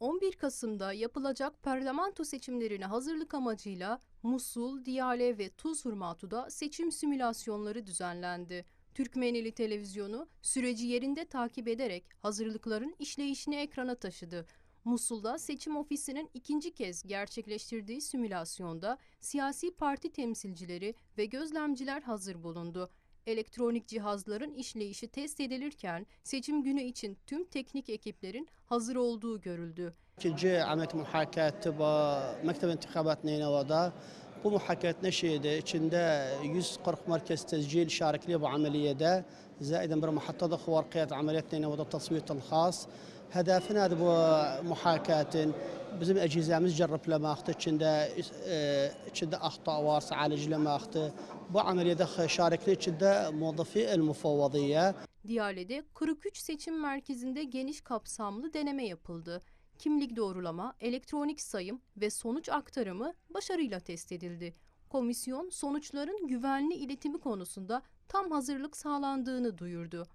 11 Kasım'da yapılacak parlamento seçimlerine hazırlık amacıyla Musul, Diyale ve Tuz Hurmatu'da seçim simülasyonları düzenlendi. Türkmeneli televizyonu süreci yerinde takip ederek hazırlıkların işleyişini ekrana taşıdı. Musul'da seçim ofisinin ikinci kez gerçekleştirdiği simülasyonda siyasi parti temsilcileri ve gözlemciler hazır bulundu. Elektronik cihazların işleyişi test edilirken seçim günü için tüm teknik ekiplerin hazır olduğu görüldü. İkinci amet muhakatı mektep intikabat Neynova'da bu muhakat neşeydi. İçinde 140 merkez tezcil şarikliği bu ameliyede. Zaiden bir muhattada kıvarkiyat ameliyat Neynova'da tasviyatın khas. Hədəfi nədir bu e, mühakiətin? Bizim əcizəmiz cərrəbləməkdir, içində, e, içində axta varsa əlicləməkdir. Bu əməliyyədə şarikli içində mudifi el-müfavvadiyyə. Diyale'de 43 seçim merkezinde geniş kapsamlı deneme yapıldı. Kimlik doğrulama, elektronik sayım ve sonuç aktarımı başarıyla test edildi. Komisyon sonuçların güvenli iletimi konusunda tam hazırlık sağlandığını duyurdu.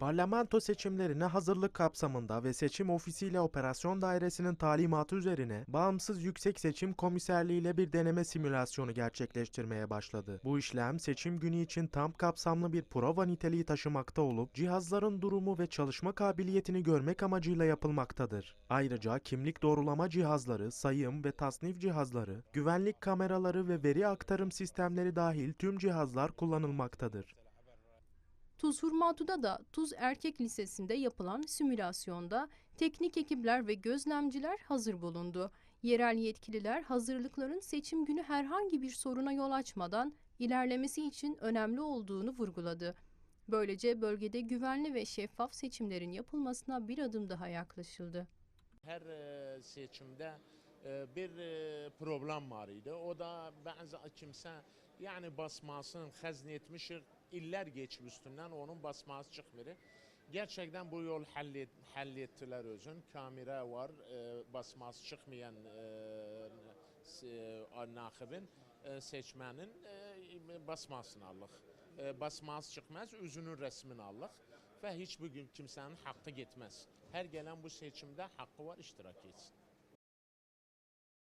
Parlamento seçimlerine hazırlık kapsamında ve seçim ofisiyle operasyon dairesinin talimatı üzerine bağımsız yüksek seçim komiserliğiyle bir deneme simülasyonu gerçekleştirmeye başladı. Bu işlem seçim günü için tam kapsamlı bir prova niteliği taşımakta olup cihazların durumu ve çalışma kabiliyetini görmek amacıyla yapılmaktadır. Ayrıca kimlik doğrulama cihazları, sayım ve tasnif cihazları, güvenlik kameraları ve veri aktarım sistemleri dahil tüm cihazlar kullanılmaktadır. Tuz Hurmatu'da da Tuz Erkek Lisesi'nde yapılan simülasyonda teknik ekipler ve gözlemciler hazır bulundu. Yerel yetkililer hazırlıkların seçim günü herhangi bir soruna yol açmadan ilerlemesi için önemli olduğunu vurguladı. Böylece bölgede güvenli ve şeffaf seçimlerin yapılmasına bir adım daha yaklaşıldı. Her e, seçimde bir e, problem var idi. O da bazı kimse yani basmasını hazmetmişik iller geçip üstünden onun basması çıkmıyor. Gerçekten bu yol hallet, hallettiler özün. Kamera var, e, basması çıkmayan e, e, e, seçmenin e, basmasını alıq. Basması çıkmaz, özünün resmini alıq ve hiçbir kimsenin hakkı gitmez. Her gelen bu seçimde hakkı var iştirak etsin.